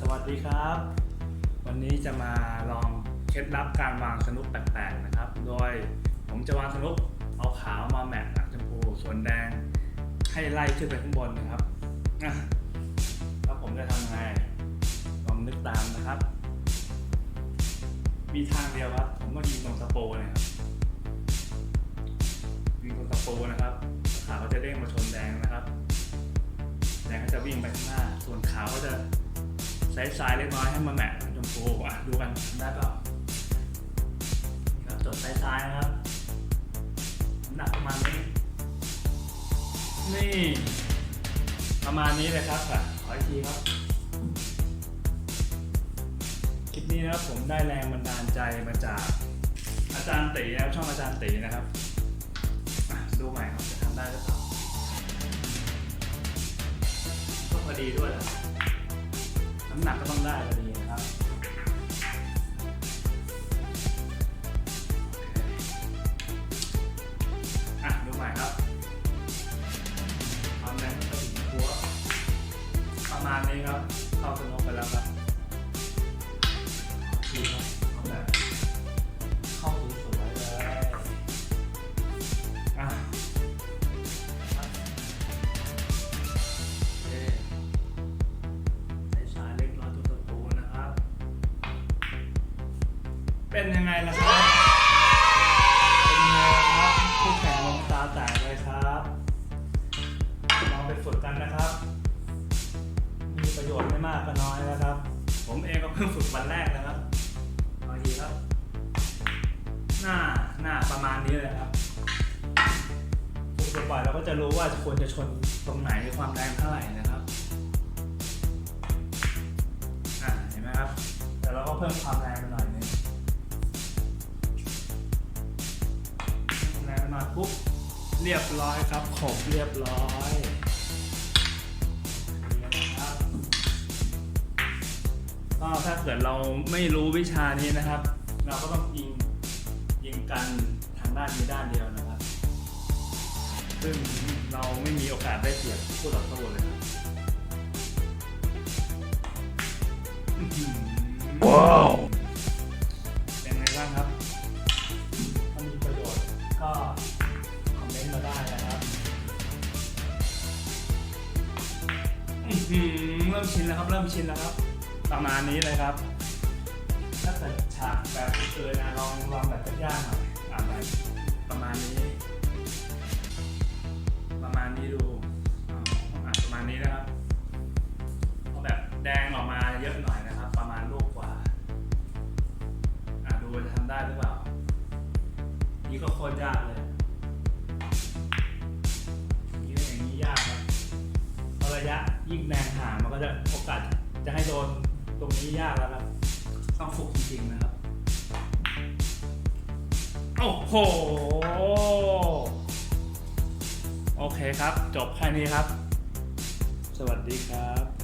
สวัสดีครับ วันนี้จะมาลองเคล็ดลับการวางสนุกแปลกๆนะครับ โดยผมจะวางสนุกเอาขาวมาแมทกับชมพูส่วนแดงให้ไล่ขึ้นไปข้างบนนะครับแล้วผมจะทำไงลองนึกตามนะครับ มีทางเดียวครับผมก็ยิงตรงตะโปเนี่ยครับยิงตรงตะโปนะครับขาวก็จะเด้งมาชนแดงนะครับแดงก็จะวิ่งไปข้างหน้า ส่วนขาวก็จะ สายสายๆเล็กน้อยให้มาแมทกับชมพูอะดูกันได้เปล่านี่ครับจดสายสายๆนะครับน้ำหนักประมาณนี้ นี่ ประมาณนี้เลยครับอะขออีกทีครับคลิปนี้นะครับผมได้แรงบันดาลใจมาจาก อาจารย์ตีนะครับช่องอาจารย์ตีนะครับอะดูใหม่ครับจะทำได้หรือเปล่าก็พอดีด้วยแหละ น้ำหนักก็ต้องได้พอดีนะครับอะดูใหม่ครับความแรงก็ถึงหัวประมาณนี้ครับเข้าสน เป็นยังไงล่ะครับ เป็นยังไงล่ะครับผู้แข่งลงตาแตกเลยครับลองไปฝึกกันนะครับ มีประโยชน์ไม่มากก็น้อยนะครับ ผมเองก็เพิ่งฝึกวันแรกนะครับบางทีครับ หน้าหน้าประมาณนี้เลยครับฝึกบ่อยๆเราก็จะรู้ว่าควรจะชนตรงไหนความแรงเท่าไหร่นะครับอะเห็นไหมครับ แต่เราก็เพิ่มความแรงไปหน่อย ปุ๊บเรียบร้อยครับขบเรียบร้อยก็ถ้าเกิดเราไม่รู้วิชานี้นะครับ เราก็ต้องยิงยิงกันทางด้านนี้ด้านเดียวนะครับ ซึ่งเราไม่มีโอกาสได้เปรียบคู่ต่อสู้เลยครับว้าว หือเริ่มชินแล้วครับเริ่มชินแล้วครับ ประมาณนี้เลยครับ ถ้าเกิดฉากแบบเคยนะลองลองแบบยากๆหน่อยอ่าแบบประมาณนี้ ประมาณนี้ดูเอาอะประมาณนี้นะครับเอาแบบแดงออกมาเยอะหน่อยนะครับ ประมาณลูกกว่าอะดูว่าจะทำได้หรือเปล่า นี่ก็โคตรยากเลย ยิ่งแรงห่างมันก็จะโอกาสจะให้โดนตรงนี้ยากแล้วครับต้องฝึกจริงๆนะครับ โอ้โห โอเคครับ จบแค่นี้ครับ สวัสดีครับ